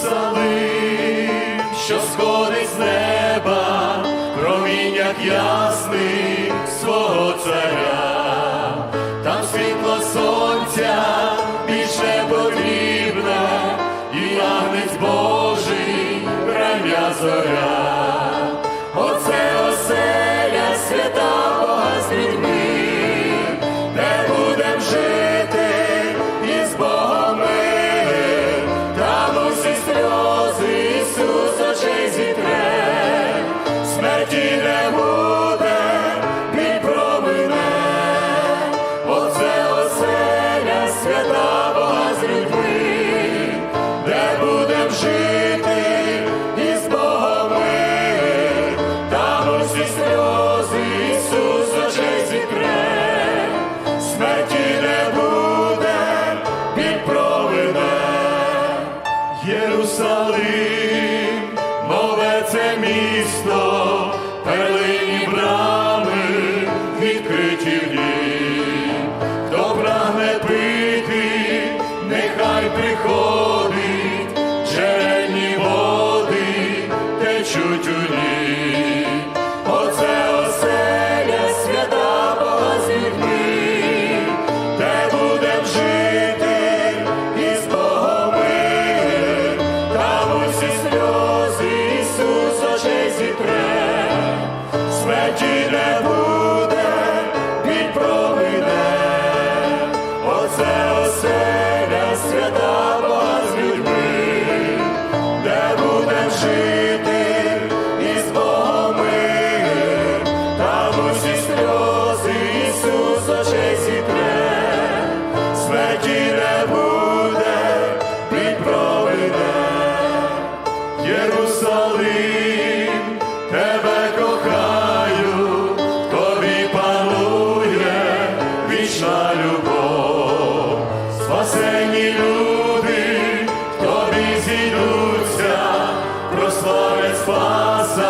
Єрусалим, що сходить з неба, проміннях ясних свого царя, там світло сонця. всі сльози Ісус смерті не буде, біль проведе. Єрусалим, нове це місто, перлині брами, відкриті в ній. Jesus. Господь спаса.